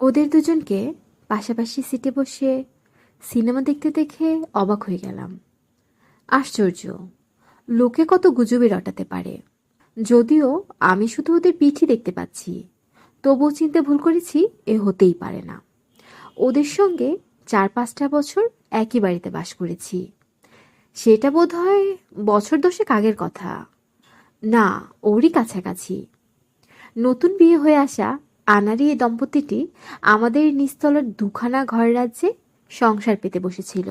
ওদের দুজনকে পাশাপাশি সিটে বসে সিনেমা দেখতে দেখে অবাক হয়ে গেলাম। আশ্চর্য, লোকে কত গুজবে রটাতে পারে। যদিও আমি শুধু ওদের পিঠি দেখতে পাচ্ছি, তবুও চিনতে ভুল করেছি, এ হতেই পারে না। ওদের সঙ্গে চার পাঁচটা বছর একই বাড়িতে বাস করেছি। সেটা বোধ হয় বছর দশেক আগের কথা। না, ওরই কাছাকাছি। নতুন বিয়ে হয়ে আসা আনারি এই দম্পতিটি আমাদের নিস্তলার দুখানা ঘর রাজ্যে সংসার পেতে বসেছিল।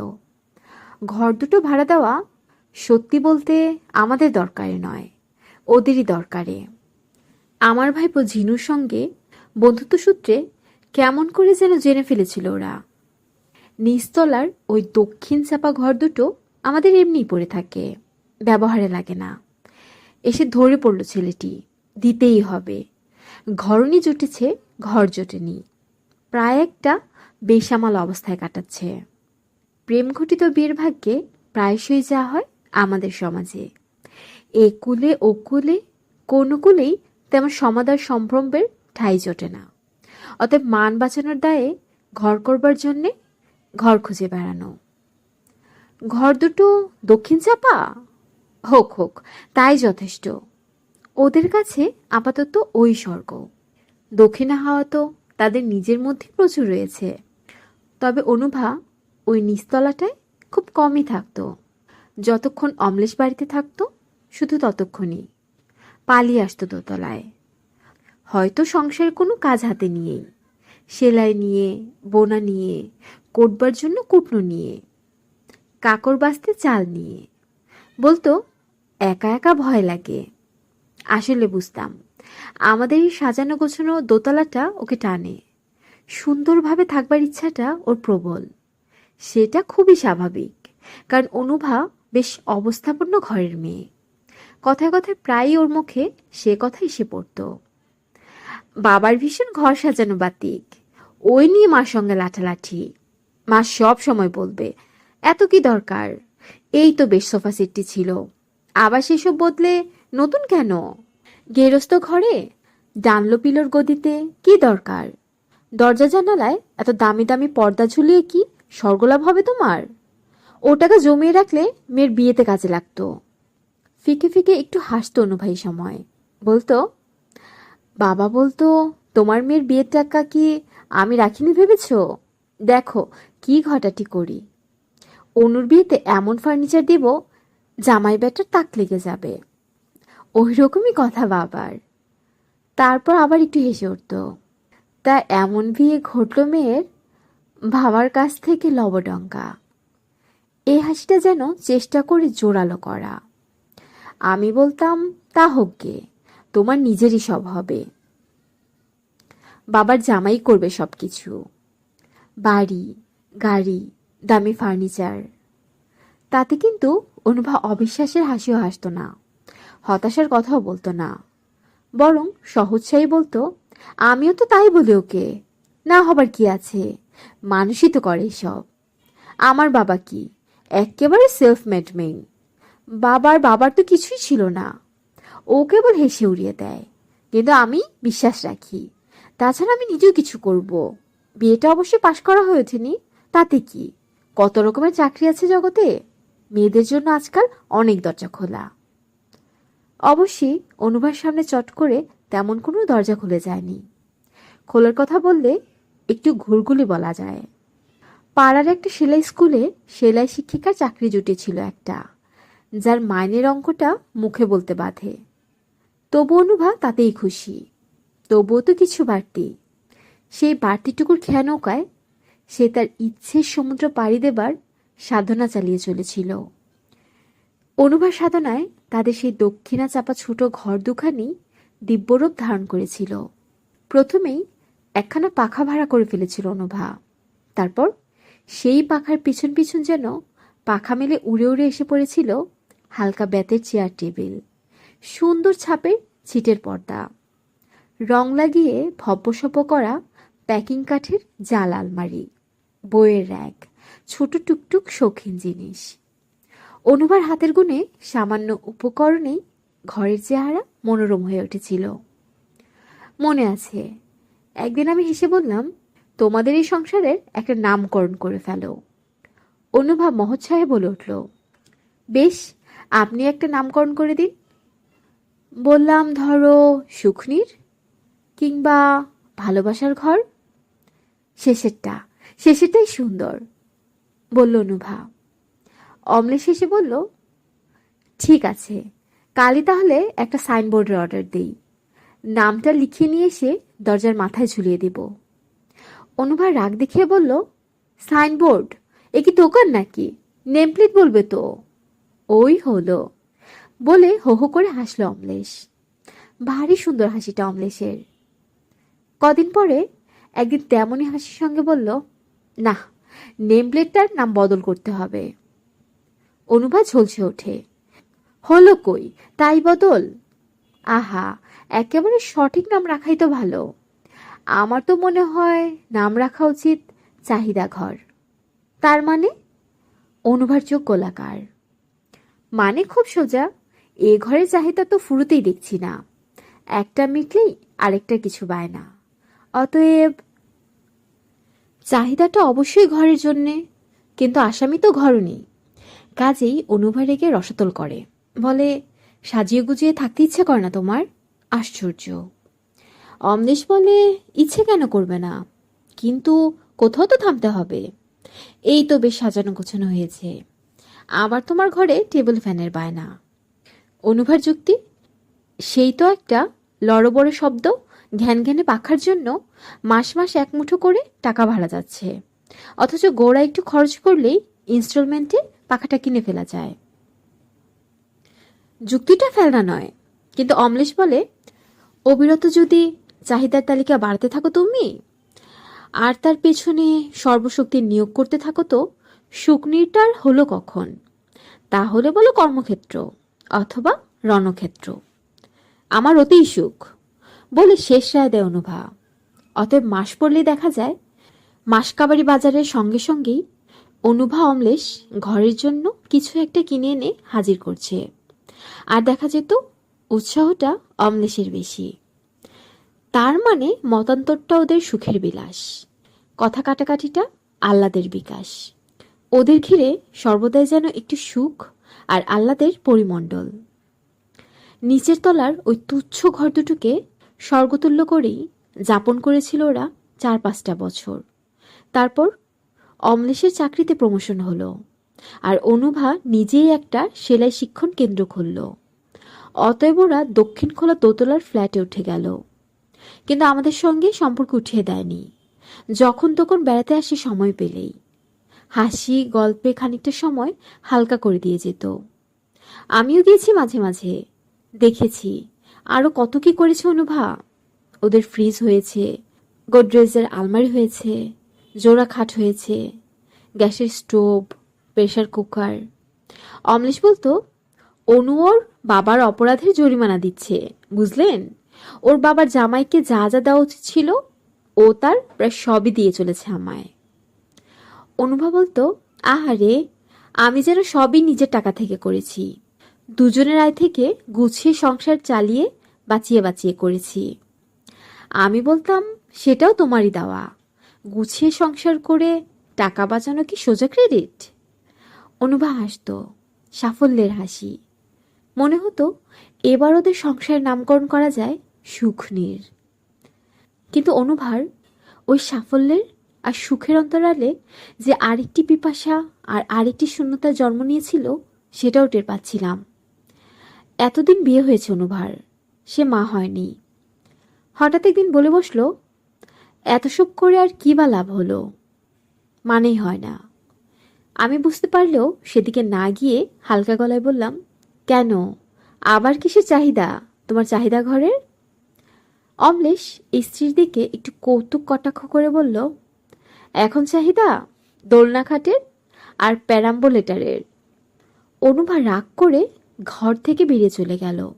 ঘর দুটো ভাড়া দেওয়া সত্যি বলতে আমাদের দরকারে নয়, ওদেরই দরকারে। আমার ভাইপো ঝিনুর সঙ্গে বন্ধুত্ব সূত্রে কেমন করে যেন জেনে ফেলেছিল ওরা। নিচতলার ওই দক্ষিণ চাপা ঘর দুটো আমাদের এমনিই পড়ে থাকে, ব্যবহারে লাগে না। এসে ধরে পড়ল ছেলেটি, দিতেই হবে। ঘরনি জুটেছে, ঘর জোটেনি। প্রায় একটা বেসামাল অবস্থায় কাটাচ্ছে। প্রেম ঘটিত বিয়ের ভাগ্যে প্রায়শই যা হয় আমাদের সমাজে। এ কুলে, ও কুলে, কোনো কুলেই তেমন সমাদার সম্ভ্রমের ঠাই জোটে না। অতএব মান বাঁচানোর দায়ে ঘর করবার জন্যে ঘর খুঁজে বেড়ানো। ঘর দুটো দক্ষিণ চাপা? হোক হোক, তাই যথেষ্ট। ওদের কাছে আপাতত ওই স্বর্গ। দক্ষিণা হাওয়া তো তাদের নিজের মধ্যে প্রচুর রয়েছে। তবে অনুভা ওই নিচতলাটায় খুব কমই থাকতো। যতক্ষণ অমলেশ বাড়িতে থাকতো, শুধু ততক্ষণই। পালিয়ে আসতো দোতলায়। হয়তো সংসারের কোনো কাজ হাতে নিয়েই। সেলাই নিয়ে, বোনা নিয়ে, কোটবার জন্য কুটনো নিয়ে, কাকর বাঁচতে চাল নিয়ে। বলতো একা একা ভয় লাগে। আসলে বুঝতাম। আমাদের এই সাজানো গোছানো দোতলাটা ওকে টানে। সুন্দরভাবে থাকবার ইচ্ছাটা ওর প্রবল। সেটা খুবই স্বাভাবিক, কারণ অনুভা বেশ অবস্থাপন্ন ঘরের মেয়ে। কথায় কথায় প্রায়ই ওর মুখে সে কথাই সে পড়ত। বাবার ভীষণ ঘর সাজানো বাতিক, ওই নিয়ে মার সঙ্গে লাঠালাঠি। মা সব সময় বলবে, এত কি দরকার? এই তো বেশ সোফা সেটটি ছিল। আবার সেসব বদলে নতুন কেন? গেরস্ত ঘরে ডানলো পিলোর গদিতে কি দরকার? দরজা জানালায় এত দামি দামি পর্দা ঝুলিয়ে কি স্বর্গলাভ হবে তোমার? ও টাকা জমিয়ে রাখলে মেয়ের বিয়েতে কাজে লাগতো। ফিকে ফিকে একটু হাসতো অনুভাই সময়। বলতো, বাবা বলতো, তোমার মেয়ের বিয়ের টাকা কি আমি রাখিনি ভেবেছ? দেখো, কি ঘটাটি করি। অনুর বিয়েতে এমন ফার্নিচার দিব, জামাই ব্যাটার তাক লেগে যাবে। ওই রকমই কথা বাবার। তারপর আবার একটু হেসে উঠত। তা এমন বিয়ে ঘটল মেয়ের ভাবার কাছ থেকে লবডঙ্কা। এই হাসিটা যেন চেষ্টা করে জোরালো করা। আমি বলতাম, তা হোক গে, তোমার নিজেরই সব হবে। বাবার জামাই করবে সব কিছু বাড়ি, গাড়ি, দামি ফার্নিচার। তাতে কিন্তু অনুভা অবিশ্বাসের হাসিও হাসতো না। হতাশার কথাও বলতো না। বরং সহজসাই বলতো, আমিও তো তাই বলি ওকে, না হবার কি আছে? মানুষই তো করে সব আমার বাবা কি? একেবারে সেলফ মেড মেইন বাবার বাবার তো কিছুই ছিল না। ও কেবল হেসে উড়িয়ে দেয়। কিন্তু আমি বিশ্বাস রাখি। তাছাড়া আমি নিজেও কিছু করব। বিয়েটা অবশ্যই পাশ করা হয়ে ওঠেনি। তাতে কি? কত রকমের চাকরি আছে জগতে? মেয়েদের জন্য আজকাল অনেক দরজা খোলা। অবশ্যই অনুভার সামনে চট করে তেমন কোনো দরজা খুলে যায়নি। খোলার কথা বললে একটু ঘুরগুলি বলা যায়। পাড়ার একটা সেলাই স্কুলে সেলাই শিক্ষিকার চাকরি জুটেছিল একটা, যার মাইনের অঙ্কটা মুখে বলতে বাধে। তবু অনুভা তাতেই খুশি। তবুও তো কিছু বাড়তি। সেই বাড়তিটুকুর খেয়া নৌকায় সে তার ইচ্ছের সমুদ্র পাড়ি দেবার সাধনা চালিয়ে চলেছিল। অনুভা সাধনায় তাদের সেই দক্ষিণা চাপা ছোট ঘর দুখানি দিব্যরূপ ধারণ করেছিল। প্রথমেই একখানা পাখা ভাড়া করে ফেলেছিল অনুভা। তারপর সেই পাখার পিছন পিছন যেন পাখা মেলে উড়ে উড়ে এসে পড়েছিল হালকা বেতের চেয়ার টেবিল, সুন্দর ছাপের ছিটের পর্দা, রং লাগিয়ে ভব্যসব্য করা প্যাকিং কাঠের জাল আলমারি, বইয়ের র্যাক ছোট টুকটুক শৌখিন জিনিস। অনুবার হাতের গুণে সামান্য উপকরণেই ঘরের চেহারা মনোরম হয়ে উঠেছিল। মনে আছে, একদিন আমি হেসে বললাম, তোমাদের এই সংসারের একটা নামকরণ করে ফেলো। অনুভব মহোৎসাহে বলে উঠল, বেশ, আপনি একটা নামকরণ করে দিন। বললাম, ধরো সুখনির কিংবা ভালোবাসার ঘর? শেষেরটা, শেষেরটাই সুন্দর, বলল অনুভা। অমলেশ শেষে বলল, ঠিক আছে, কালই তাহলে একটা সাইনবোর্ডের অর্ডার দিই। নামটা লিখিয়ে নিয়ে এসে দরজার মাথায় ঝুলিয়ে দেব। অনুভার রাগ দেখিয়ে বলল, সাইনবোর্ড? এ কি দোকান নাকি? নেমপ্লেট বলবে তো। ওই হলো, বলে হো হো করে হাসল অমলেশ। ভারী সুন্দর হাসিটা অমলেশের। কদিন পরে একদিন তেমনই হাসির সঙ্গে বলল, না, নেমপ্লেটটার নাম বদল করতে হবে। অনুভা ঝলসে ওঠে। হলো কই? তাই বদল? আহা, একেবারে সঠিক নাম রাখাই তো ভালো। আমার তো মনে হয় নাম রাখা উচিত চাহিদা ঘর। তার মানে? অনুভার চোখ গোলাকার। মানে খুব সোজা, এ ঘরের চাহিদা তো ফুরুতেই দেখছি না। একটা মিটলেই আরেকটা কিছু পায় না। অতএব চাহিদাটা অবশ্যই ঘরের জন্যে, কিন্তু আসামি তো ঘরও নেই। কাজেই অনুভা রেগে রসতল করে। বলে, সাজিয়ে গুজিয়ে থাকতে ইচ্ছে করে না তোমার? আশ্চর্য। অমলেশ বলে, ইচ্ছে কেন করবে না? কিন্তু কোথাও তো থামতে হবে। এই তো বেশ সাজানো গোছানো হয়েছে। আবার তোমার ঘরে টেবিল ফ্যানের বায়না। অনুভার যুক্তি, সেই তো একটা লড়বড় শব্দ ঘ্যান ঘ্যানে পাখার জন্য মাস মাস এক মুঠো করে টাকা ভাড়া যাচ্ছে। অথচ গোড়া একটু খরচ করলেই ইনস্টলমেন্টে পাখাটা কিনে ফেলা যায়। যুক্তিটা ফেলনা নয়, কিন্তু অমলেশ বলে, অবিরত যদি চাহিদার তালিকা বাড়তে থাকো তুমি, আর তার পেছনে সর্বশক্তি নিয়োগ করতে থাকো তো শুকনিটার হলো কখন? তাহলে বলো কর্মক্ষেত্র, অথবা রণক্ষেত্র। আমার অতি সুখ। বলে শেষ রায় দেয় অনুভা। অতএব মাস পড়লেই দেখা যায় মাসকাবাড়ি বাজারের সঙ্গে সঙ্গেই অনুভা অমলেশ ঘরের জন্য কিছু একটা কিনে এনে হাজির করছে। আর দেখা যেত উৎসাহটা অমলেশের বেশি। তার মানে মতান্তরটা ওদের সুখের বিলাস। কথা কাটাকাটিটা আহ্লাদের বিকাশ। ওদের ঘিরে সর্বদাই যেন একটু সুখ আর আহ্লাদের পরিমণ্ডল। নিচের তলার ওই তুচ্ছ ঘর দুটোকে স্বর্গতুল্য করেই যাপন করেছিল ওরা চার পাঁচটা বছর। তারপর অমলেশের চাকরিতে প্রমোশন হলো। আর অনুভা নিজেই একটা সেলাই শিক্ষণ কেন্দ্র খুলল। অতএব ওরা দক্ষিণ খোলা দোতলার ফ্ল্যাটে উঠে গেল। কিন্তু আমাদের সঙ্গে সম্পর্ক উঠিয়ে দেয়নি। যখন তখন বেড়াতে আসে সময় পেলেই। হাসি, গল্পে খানিকটা সময় হালকা করে দিয়ে যেত। আমিও গিয়েছি মাঝে মাঝে। দেখেছি আরও কত কি করেছে অনুভা? ওদের ফ্রিজ হয়েছে, গোদরেজের আলমারি হয়েছে জোড়া খাট হয়েছে, গ্যাসের স্টোভ প্রেশার কুকার। অমলেশ বলতো, অনু ওর বাবার অপরাধের জরিমানা দিচ্ছে, বুঝলেন? ওর বাবার জামাইকে যা যা দেওয়া উচিত ছিল, ও তার প্রায় সবই দিয়ে চলেছে আমায়। অনুভব বলতো, আহারে, আমি যেন সবই নিজের টাকা থেকে করেছি। দুজনের আয় থেকে গুছিয়ে সংসার চালিয়ে বাঁচিয়ে বাঁচিয়ে করেছি। আমি বলতাম, সেটাও তোমারই দেওয়া। গুছিয়ে সংসার করে টাকা বাঁচানো কি সোজা ক্রেডিট অনুভা হাসত, সাফল্যের হাসি। মনে হতো এবার ওদের সংসারের নামকরণ করা যায় সুখনীর। কিন্তু অনুভার ওই সাফল্যের আর সুখের অন্তরালে যে আরেকটি পিপাসা আর আরেকটি শূন্যতার জন্ম নিয়েছিল, সেটাও টের পাচ্ছিলাম। এতদিন বিয়ে হয়েছে অনুভার, সে মা হয়নি। হঠাৎ একদিন বলে বসল এত সব করে আর কি বা লাভ হলো? মানেই হয় না। আমি বুঝতে পারলেও সেদিকে না গিয়ে হালকা গলায় বললাম, কেন? আবার কিসের চাহিদা? তোমার চাহিদা ঘরের? অমলেশ স্ত্রীর দিকে একটু কৌতুক কটাক্ষ করে বলল, এখন চাহিদা? দোলনা খাটের? আর প্যারাম্বোলেটারের অনুভা রাগ করে ঘর থেকে বেরিয়ে চলে গেল।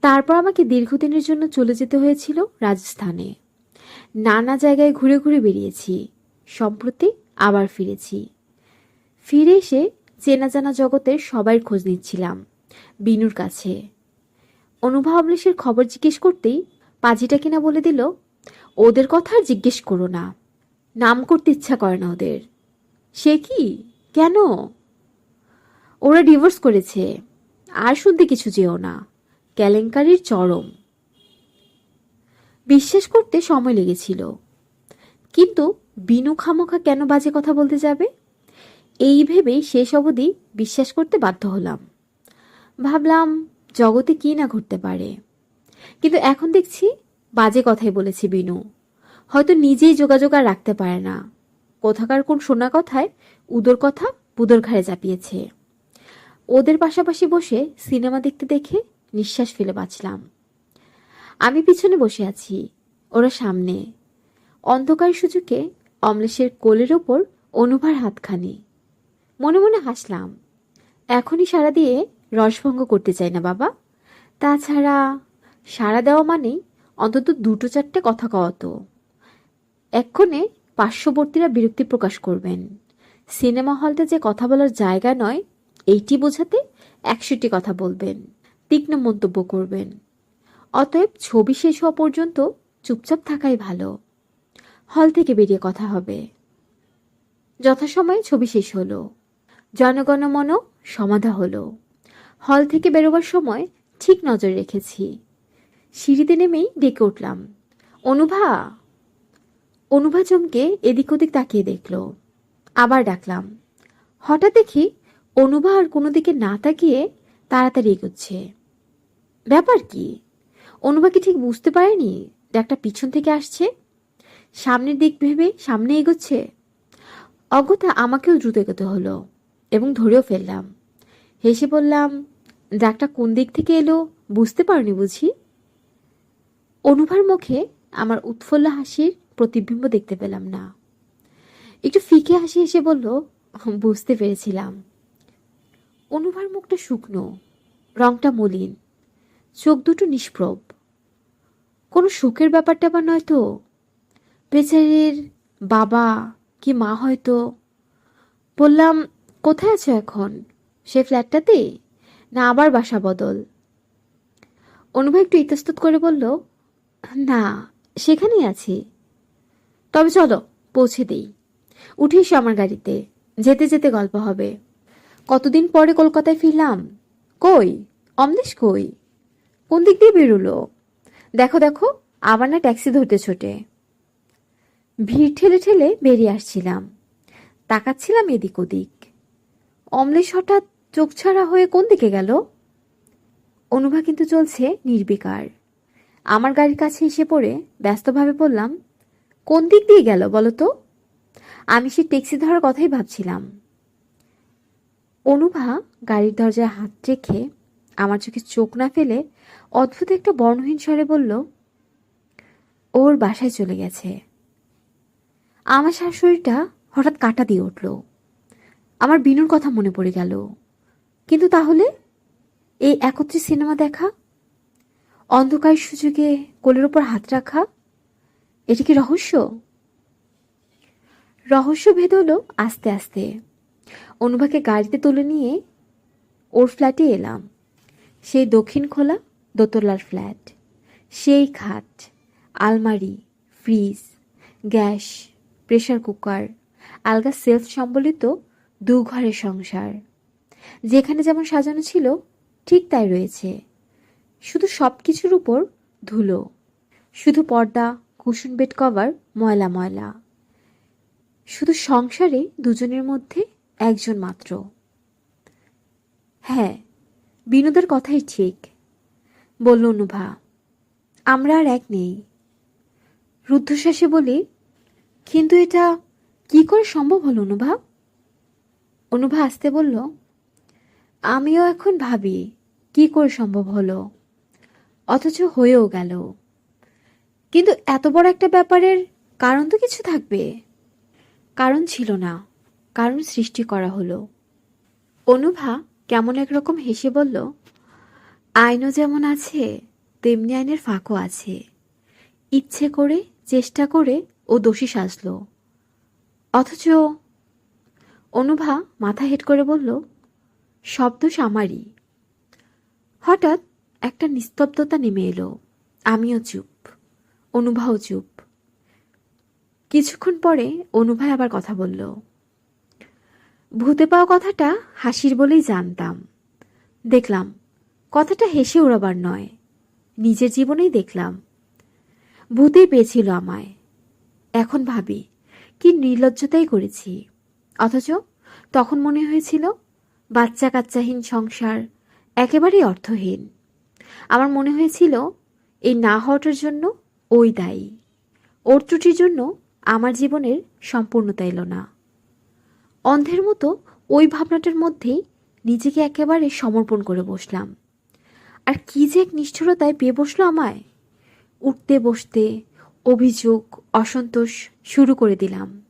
তারপর আমাকে দীর্ঘদিনের জন্য চলে যেতে হয়েছিল রাজস্থানে। নানা জায়গায় ঘুরে ঘুরে বেরিয়েছি। সম্প্রতি আবার ফিরেছি। ফিরে এসে চেনা জানা জগতের সবাই খোঁজ নিচ্ছিলাম, বিনুর কাছে। অনুভা অমলেশের খবর জিজ্ঞেস করতেই পাজিটা কিনা বলে দিল, ওদের কথা আর জিজ্ঞেস করো না। নাম করতে ইচ্ছা করে না ওদের। সে কি? কেন? ওরা ডিভোর্স করেছে। আর শুনতে কিছু যেও না। কেলেঙ্কারির চরম। বিশ্বাস করতে সময় লেগেছিল। কিন্তু বিনু খামোখা কেন বাজে কথা বলতে যাবে? এই ভেবেই শেষ অবধি বিশ্বাস করতে বাধ্য হলাম। ভাবলাম, জগতে কি না ঘটতে পারে? কিন্তু এখন দেখছি, বাজে কথাই বলেছি বিনু। হয়তো নিজেই যোগাযোগ আর রাখতে পারে না। কোথাকার কোন শোনা কথায় উদর কথা বুদর ঘাড়ে চাপিয়েছে। ওদের পাশাপাশি বসে সিনেমা দেখতে দেখে নিঃশ্বাস ফেলে বাঁচলাম। আমি পিছনে বসে আছি, ওরা সামনে। অন্ধকার সুযোগে অমলেশের কোলের ওপর অনুভার হাতখানি। মনে মনে হাসলাম, এখনই সারা দিয়ে রসভঙ্গ করতে চাই না বাবা। তাছাড়া সারা দেওয়া মানেই অন্তত দুটো চারটে কথা কওয়া তো। এক্ষণে পার্শ্ববর্তীরা বিরক্তি প্রকাশ করবেন। সিনেমা হলটা যে কথা বলার জায়গা নয়, এইটি বোঝাতে একশোটি কথা বলবেন, তীক্ষ্ণ মন্তব্য করবেন। অতএব ছবি শেষ হওয়া পর্যন্ত চুপচাপ থাকাই ভালো। হল থেকে বেরিয়ে কথা হবে। যথাসময়ে ছবি শেষ হলো। জনগণমন সমাধা হলো। হল থেকে বেরোবার সময় ঠিক নজর রেখেছি। সিঁড়িতে নেমেই ডেকে উঠলাম। অনুভা! অনুভা চমকে এদিক ওদিক তাকিয়ে দেখল। আবার ডাকলাম। হঠাৎ দেখি অনুভা আর কোনো দিকে না তাকিয়ে তাড়াতাড়ি এগোচ্ছে। ব্যাপার কি? অনুভা কি ঠিক বুঝতে পারেনি? ডাকটা পিছন থেকে আসছে। সামনের দিক ভেবে সামনে এগোচ্ছে। অগত্যা আমাকেও দ্রুত এগোতে হলো এবং ধরেও ফেললাম। হেসে বললাম ডাকটা কোন দিক থেকে এলো? বুঝতে পারনি বুঝি? অনুভার মুখে আমার উৎফুল্ল হাসির প্রতিবিম্ব দেখতে পেলাম না। একটু ফিকে হাসি এসে বলল, বুঝতে পেরেছিলাম। অনুভার মুখটা শুকনো, রংটা মলিন চোখ দুটো নিষ্প্রভ। কোনো শোকের ব্যাপারটা বা নয় তো? বাবা কি মা হয়তো? বললাম, কোথায় আছো এখন? সে ফ্ল্যাটটাতে? না আবার বাসা বদল? অনুভব একটু ইতস্তত করে বলল, না, সেখানেই আছি। তবে চলো, পৌঁছে দিই। উঠে এসো আমার গাড়িতে। যেতে যেতে গল্প হবে। কতদিন পরে কলকাতায় ফিরলাম? কই? অমলেশ কই? কোন দিক দিয়ে বেরোলো? দেখো দেখো, আবার না ট্যাক্সি ধরতে ছোটে। ভিড় ঠেলে ঠেলে বেরিয়ে আসছিলাম। তাকাচ্ছিলাম এদিক ওদিক। অমলেশ হঠাৎ চোখ ছাড়া হয়ে কোন দিকে গেল? অনুভা কিন্তু চলছে নির্বিকার। আমার গাড়ির কাছে এসে পড়ে ব্যস্তভাবে বললাম, কোন দিক দিয়ে গেল বলো তো? আমি সে ট্যাক্সি ধরার কথাই ভাবছিলাম। অনুভা গাড়ির দরজায় হাত রেখে আমার চোখে চোখ না ফেলে অদ্ভুত একটা বর্ণহীন স্বরে বলল, ওর বাসায় চলে গেছে। আমার শাশুড়িটা হঠাৎ কাটা দিয়ে উঠল। আমার বিনুর কথা মনে পড়ে গেল। কিন্তু তাহলে এই একত্রে সিনেমা দেখা, অন্ধকার সুযোগে কোলের ওপর হাত রাখা, এটা কি রহস্য? রহস্য ভেদ হলো আস্তে আস্তে। অনুভাকে গাড়িতে তুলে নিয়ে ওর ফ্ল্যাটে এলাম। সেই দক্ষিণ খোলা দোতলার ফ্ল্যাট। সেই খাট, আলমারি, ফ্রিজ, গ্যাস প্রেশার কুকার, আলগা সেলফ সম্বলিত দু ঘরের সংসার। যেখানে যেমন সাজানো ছিল, ঠিক তাই রয়েছে। শুধু সব কিছুর উপর ধুলো। শুধু পর্দা, কুশন বেড কভার, ময়লা ময়লা। শুধু সংসারে দুজনের মধ্যে একজন মাত্র। হ্যাঁ বিনোদের কথাই ঠিক। বলল, অনুভা, আমরা আর এক নেই। রুদ্ধশ্বাসে বলি, কিন্তু এটা কি করে সম্ভব হলো, অনুভা? অনুভা আসতে বলল, আমিও এখন ভাবি, কি করে সম্ভব হলো? অথচ হয়েও গেল। কিন্তু এত বড় একটা ব্যাপারের কারণ তো কিছু থাকবে। কারণ ছিল না, কারণ সৃষ্টি করা হলো। অনুভা কেমন একরকম হেসে বলল আইনও যেমন আছে, তেমনি আইনের ফাঁকও আছে। ইচ্ছে করে, চেষ্টা করে ও দোষী সাজল। অথচ অনুভা মাথা হেট করে বলল সব দোষ আমারই হঠাৎ একটা নিস্তব্ধতা নেমে এলো। আমিও চুপ, অনুভাও চুপ। কিছুক্ষণ পরে অনুভাই আবার কথা বলল, ভূতে পাওয়া কথাটা হাসির বলেই জানতাম। দেখলাম কথাটা হেসে ওড়াবার নয়। নিজের জীবনেই দেখলাম। ভূতেই পেয়েছিল আমায়। এখন ভাবি, কি নির্লজ্জতাই করেছি। অথচ তখন মনে হয়েছিল বাচ্চা কাচ্চাহীন সংসার একেবারেই অর্থহীন। আমার মনে হয়েছিল, এই না হওয়াটার জন্য ওই দায়ী। ওর ত্রুটির জন্য আমার জীবনের সম্পূর্ণতা এলো না। অন্ধের মতো ওই ভাবনাটার মধ্যেই নিজেকে একেবারে সমর্পণ করে বসলাম। আর কি যে এক নিষ্ঠুরতায় পেয়ে বসল আমায়। উঠতে বসতে অভিযোগ, অসন্তোষ শুরু করে দিলাম।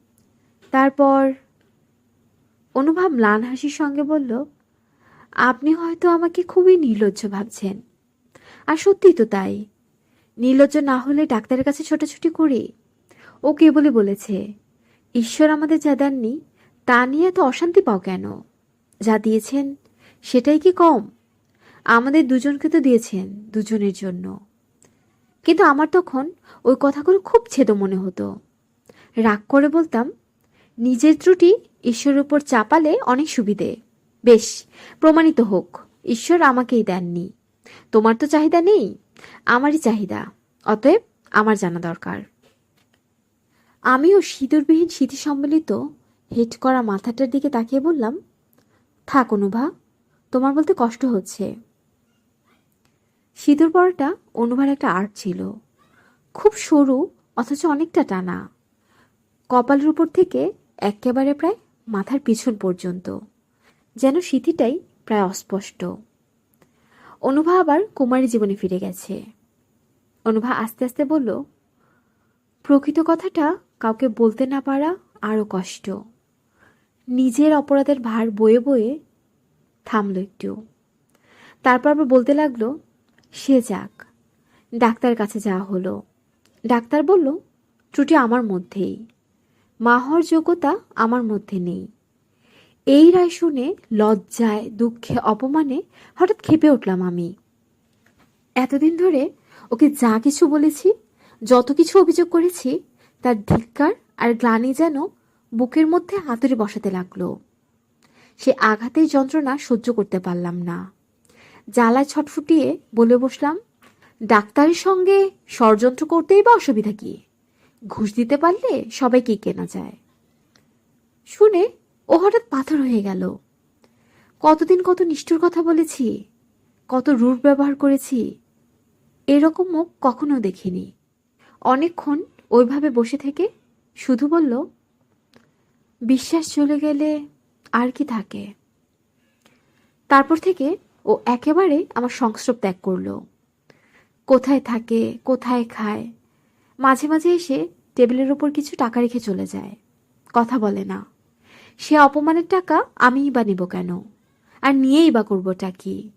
তারপর অনুভব ম্লান হাসির সঙ্গে বলল, আপনি হয়তো আমাকে খুবই নির্লজ্জ ভাবছেন। আর সত্যিই তো তাই। নির্লজ্জ না হলে ডাক্তারের কাছে ছোটাছুটি করি। ও কেবলই বলেছে, ঈশ্বর আমাদের যা দেননি, তা নিয়ে এত অশান্তি পাও কেন? যা দিয়েছেন, সেটাই কি কম? আমাদের দুজনকে তো দিয়েছেন দুজনের জন্য। কিন্তু আমার তখন ওই কথাগুলো খুব ছেদ মনে হতো। রাগ করে বলতাম, নিজের ত্রুটি ঈশ্বরের উপর চাপালে অনেক সুবিধে। বেশ, প্রমাণিত হোক, ঈশ্বর আমাকেই দেননি। তোমার তো চাহিদা নেই, আমারই চাহিদা, অতএব আমার জানা দরকার। আমিও সিঁদুরবিহীন স্মৃতি সম্বলিত হেট করা মাথাটার দিকে তাকিয়ে বললাম, থাক অনুভা, তোমার বলতে কষ্ট হচ্ছে। সিঁদুর পরাটা অনুভার একটা আর্ট ছিল। খুব সরু, অথচ অনেকটা টানা। কপালের উপর থেকে একেবারে প্রায় মাথার পিছন পর্যন্ত। যেন স্মৃতিটাই প্রায় অস্পষ্ট। অনুভা আবার কুমারী জীবনে ফিরে গেছে। অনুভা আস্তে আস্তে বলল, প্রকৃত কথাটা কাউকে বলতে না পারা আরও কষ্ট। নিজের অপরাধের ভার বয়ে বয়ে থামল একটু। তারপর আবার বলতে লাগল সে যাক ডাক্তার কাছে যাওয়া হলো। ডাক্তার বলল, ত্রুটি আমার মধ্যেই। মা হওয়ার যোগ্যতা আমার মধ্যে নেই এই রায় শুনে লজ্জায়, দুঃখে, অপমানে হঠাৎ খেপে উঠলাম আমি। এতদিন ধরে ওকে যা কিছু বলেছি, যত কিছু অভিযোগ করেছি, তার ধিক্কার আর গ্লানি যেন বুকের মধ্যে হাতুড়ে বসাতে লাগল। সে আঘাতের যন্ত্রণা সহ্য করতে পারলাম না। জ্বালায় ছটফুটিয়ে বলে বসলাম, ডাক্তারের সঙ্গে ষড়যন্ত্র করতেই বা অসুবিধা কি? ঘুষ দিতে পারলে সবাইকেই কেনা যায়? শুনে ও হঠাৎ পাথর হয়ে গেল। কতদিন কত নিষ্ঠুর কথা বলেছি, কত রূঢ় ব্যবহার করেছি, এরকম মুখ কখনো দেখিনি। অনেকক্ষণ ওইভাবে বসে থেকে শুধু বলল, বিশ্বাস চলে গেলে আর কি থাকে? তারপর থেকে ও একেবারে আমার সংস্রব ত্যাগ করল। কোথায় থাকে, কোথায় খায়? মাঝে মাঝে এসে টেবিলের ওপর কিছু টাকা রেখে চলে যায়। কথা বলে না। সে অপমানের টাকা আমিই বা নেব কেন? আর নিয়েই বা করবোটা কি?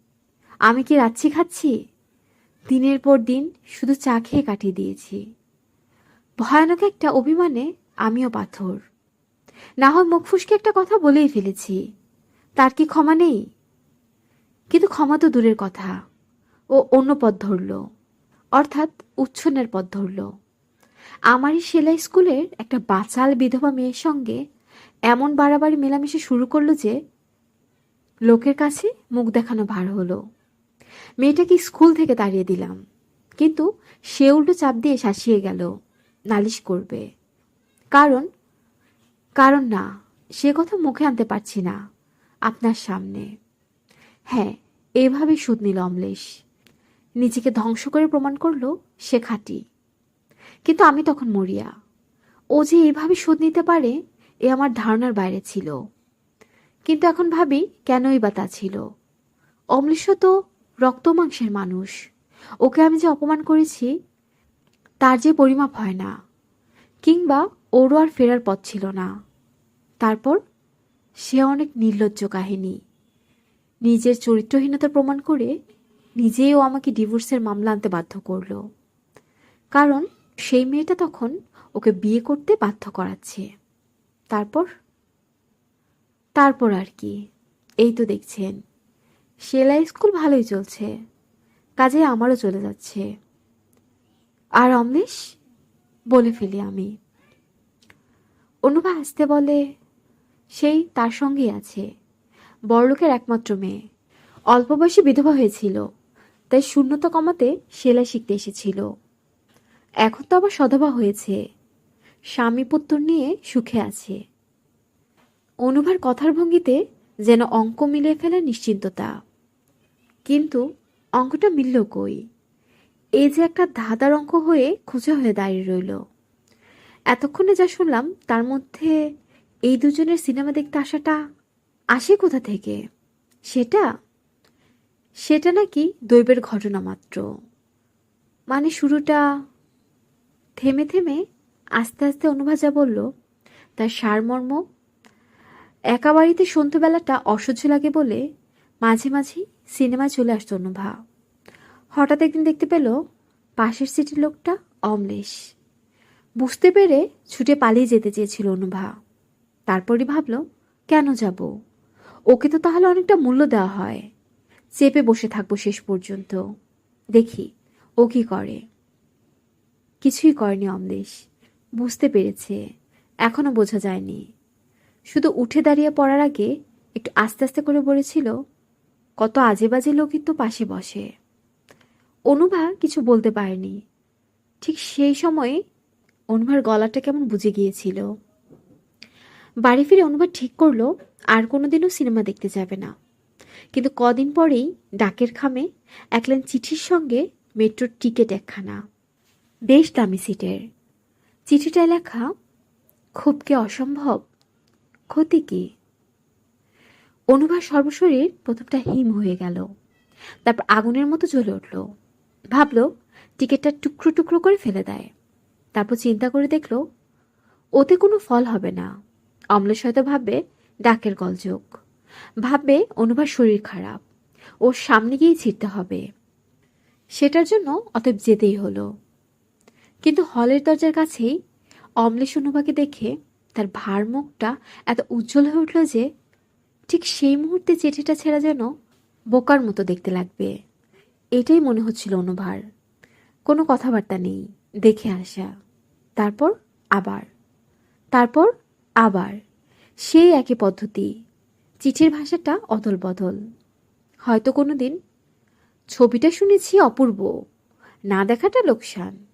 আমি কি রাচ্ছি খাচ্ছি? দিনের পর দিন শুধু চা খেয়ে কাটিয়ে দিয়েছি। ভয়ানক একটা অভিমানে আমিও পাথর। না হয় মুখ ফুসকে একটা কথা বলেই ফেলেছি। তার কি ক্ষমা নেই? কিন্তু ক্ষমা তো দূরের কথা। ও অন্য পথ ধরল, অর্থাৎ উচ্ছনের পথ ধরল। আমারই সেলাই স্কুলের একটা বাচাল বিধবা মেয়ের সঙ্গে এমন বাড়াবাড়ি মেলামেশা শুরু করল যে লোকের কাছে মুখ দেখানো ভার হলো। মেয়েটাকে স্কুল থেকে তাড়িয়ে দিলাম, কিন্তু সে উল্টো চাপ দিয়ে শাসিয়ে গেল, নালিশ করবে। কারণ কারণ না, সে কথা মুখে আনতে পারছি না, আপনার সামনে। হ্যাঁ এভাবেই সুদ নিল অমলেশ। নিজেকে ধ্বংস করে প্রমাণ করল সে খাঁটি। কিন্তু আমি তখন মরিয়া। ও যে এইভাবে সুদ নিতে পারে, এ আমার ধারণার বাইরে ছিল। কিন্তু এখন ভাবি, কেনই বা তা ছিল? অমলেশ তো রক্ত মাংসের মানুষ। ওকে আমি যে অপমান করেছি, তার যে পরিমাপ হয় না। কিংবা ওরও আর ফেরার পথ ছিল না। তারপর সে অনেক নির্লজ্জ কাহিনী। নিজের চরিত্রহীনতা প্রমাণ করে নিজেও আমাকে ডিভোর্সের মামলা আনতে বাধ্য করল। কারণ সেই মেয়েটা তখন ওকে বিয়ে করতে বাধ্য করাচ্ছে। তারপর? তারপর আর কি। এই তো দেখছেন, সেলাই স্কুল ভালোই চলছে, কাজে আমারও চলে যাচ্ছে। আর অমলেশ? বলে ফেলি আমি। অনুভা আসতে বলে, সেই তার সঙ্গেই আছে। বড়লোকের একমাত্র মেয়ে। অল্প বয়সে বিধবা হয়েছিল, তাই শূন্যতা কমাতে সেলাই শিখতে এসেছিল। এখন তো আবার সধবা হয়েছে। স্বামী পুত্র নিয়ে সুখে আছে। অনুভার কথার ভঙ্গিতে যেন অঙ্ক মিলিয়ে ফেলে নিশ্চিন্ততা। কিন্তু অঙ্কটা মিলল কই? এই যে একটা ধাঁধার অঙ্ক হয়ে খোঁজা হয়ে দাঁড়িয়ে রইল। এতক্ষণে যা শুনলাম, তার মধ্যে এই দুজনের সিনেমা দেখতে আসাটা আসে কোথা থেকে? সেটা? সেটা নাকি দৈবের ঘটনা মাত্র। মানে শুরুটা? থেমে থেমে আস্তে আস্তে অনুভাজা বলল, তার সারমর্ম, একা বাড়িতে সন্ধ্যেবেলাটা অসহ্য লাগে বলে মাঝে মাঝে সিনেমায় চলে আসতো অনুভা। হঠাৎ একদিন দেখতে পেল পাশের সিটির লোকটা অমলেশ। বুঝতে পেরে ছুটে পালিয়ে যেতে চেয়েছিল অনুভা। তারপরই ভাবল, কেন যাব? ওকে তো তাহলে অনেকটা মূল্য দেওয়া হয়। চেপে বসে থাকব শেষ পর্যন্ত। দেখি, ও কি করে? কিছুই করেনি অমলেশ। বুঝতে পেরেছে, এখনও বোঝা যায়নি। শুধু উঠে দাঁড়িয়ে পড়ার আগে একটু আস্তে আস্তে করে বলেছিল, কত আজে বাজে লোকই তো পাশে বসে। অনুভা কিছু বলতে পারেনি। ঠিক সেই সময়ে অনুভার গলাটা কেমন বুঝে গিয়েছিল। বাড়ি ফিরে অনুভা ঠিক করল আর কোনোদিনও সিনেমা দেখতে যাবে না। কিন্তু কদিন পরেই ডাকের খামে এক লাইন চিঠির সঙ্গে মেট্রোর টিকিট একখানা। বেশ দামি সিটের। চিঠিটায় লেখা খুব কি অসম্ভব, ক্ষতি কি? অনুভা সর্বশরীর প্রথমটা হিম হয়ে গেল। তারপর আগুনের মতো জ্বলে উঠল। ভাবল, টিকিটটা টুকরো টুকরো করে ফেলে দেয়। তারপর চিন্তা করে দেখল, ওতে কোনো ফল হবে না। অমলেশ হয়তো ভাববে ডাকের গলযোগ ভাববে অনুভার শরীর খারাপ। ওর সামনে গিয়েই ছিটতে হবে। সেটার জন্য অতএব যেতেই হলো। কিন্তু হলের দরজার কাছেই অমলেশ অনুভাকে দেখে তার ভার মুখটা এত উজ্জ্বল হয়ে উঠল যে ঠিক সেই মুহূর্তে চিঠিটা ছেঁড়া যেন বোকার মতো দেখতে লাগবে। এটাই মনে হচ্ছিল অনুভার। কোনো কথাবার্তা নেই। দেখে আসা। তারপর আবার। তারপর আবার। সেই একই পদ্ধতি। চিঠির ভাষাটা অদল বদল হয়তো কোনো দিন ছবিটা শুনেছি অপূর্ব, না দেখাটা লোকসান।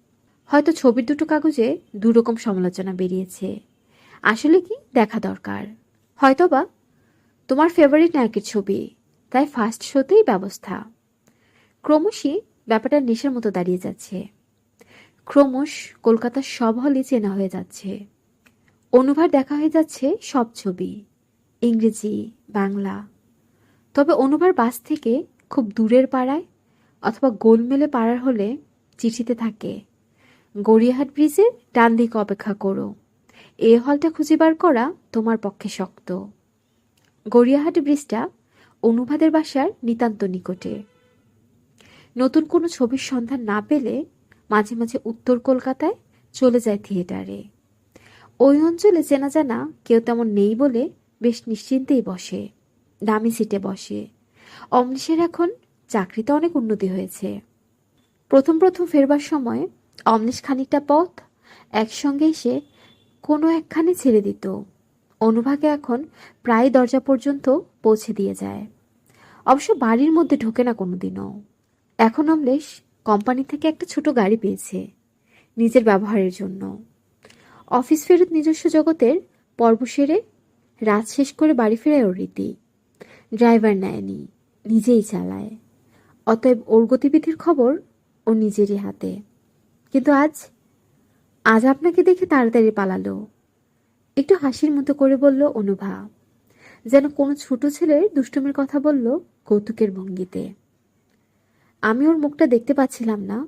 হয়তো ছবির দুটো কাগজে দুরকম সমালোচনা বেরিয়েছে। আসলে কি দেখা দরকার? হয়তোবা তোমার ফেভারিট নায়কের ছবি, তাই ফার্স্ট শোতেই ব্যবস্থা। ক্রমশই ব্যাপারটা নেশার মতো দাঁড়িয়ে যাচ্ছে। ক্রমশ কলকাতার সব হলই চেনা হয়ে যাচ্ছে। অনুভার দেখা হয়ে যাচ্ছে সব ছবি, ইংরেজি, বাংলা। তবে অনুভার বাস থেকে খুব দূরের পাড়ায় অথবা গোলমেলে পাড়ার হলে চিঠিতে থাকে, গড়িয়াহাট ব্রিজের ডান দিকে অপেক্ষা করো, এ হলটা খুঁজে বার করা তোমার পক্ষে শক্ত। গড়িয়াহাট ব্রিজটা অনুভাদের বাসার নিতান্ত নিকটে। নতুন কোনো ছবির সন্ধান না পেলে মাঝে মাঝে উত্তর কলকাতায় চলে যায় থিয়েটারে। ওই অঞ্চলে চেনা জানা কেউ তেমন নেই বলে বেশ নিশ্চিন্তেই বসে, দামি সিটে বসে। অমলেশের এখন চাকরিতে অনেক উন্নতি হয়েছে। প্রথম প্রথম ফেরবার সময় অমলেশ খানিকটা পথ একসঙ্গে এসে কোনো একখানে ছেড়ে দিত। অনুভাগে এখন প্রায় দরজা পর্যন্ত পৌঁছে দিয়ে যায়। অবশ্য বাড়ির মধ্যে ঢোকে না কোনোদিনও। এখন অমলেশ কোম্পানি থেকে একটা ছোট গাড়ি পেয়েছে নিজের ব্যবহারের জন্য। অফিস ফেরত নিজস্ব জগতের পর্ব সেরে রাত শেষ করে বাড়ি ফেরায় ওর রীতি। ড্রাইভার নেয়নি, নিজেই চালায়। অতএব ওর গতিবিধির খবর ও নিজেরই হাতে। কিন্তু আজ আজ আপনাকে দেখে তাড়াতাড়ি পালালো। একটু হাসির মতো করে বলল অনুভা, যেন কোনো ছোট ছেলের দুষ্টুমির কথা বলল কৌতুকের ভঙ্গিতে। আমি ওর মুখটা দেখতে পাচ্ছিলাম না।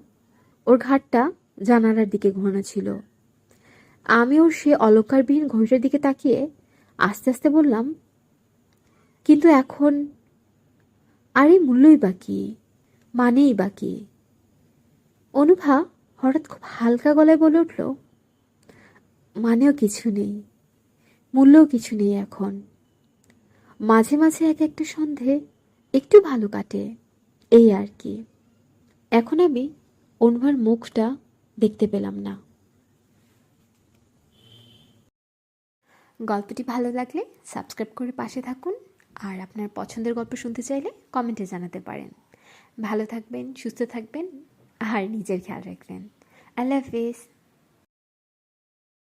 ওর ঘাটটা জানালার দিকে ঘোরানো ছিল। আমি ওর সে অলঙ্কারবিহীন ঘড়িটার দিকে তাকিয়ে আস্তে আস্তে বললাম, কিন্তু এখন আর মূল্যই বাকি মানেই বাকি অনুভা হঠাৎ খুব হালকা গলায় বলে উঠল, মানেও কিছু নেই, মূল্যও কিছু নেই এখন। মাঝে মাঝে এক একটা সন্ধে একটু ভালো কাটে, এই আর কি। এখন আমি অনুভার মুখটা দেখতে পেলাম না। গল্পটি ভালো লাগলে সাবস্ক্রাইব করে পাশে থাকুন আর আপনার পছন্দের গল্প শুনতে চাইলে কমেন্টে জানাতে পারেন। ভালো থাকবেন, সুস্থ থাকবেন আর নিজের খেয়াল রাখবেন। আল্লাহ হাফিজ।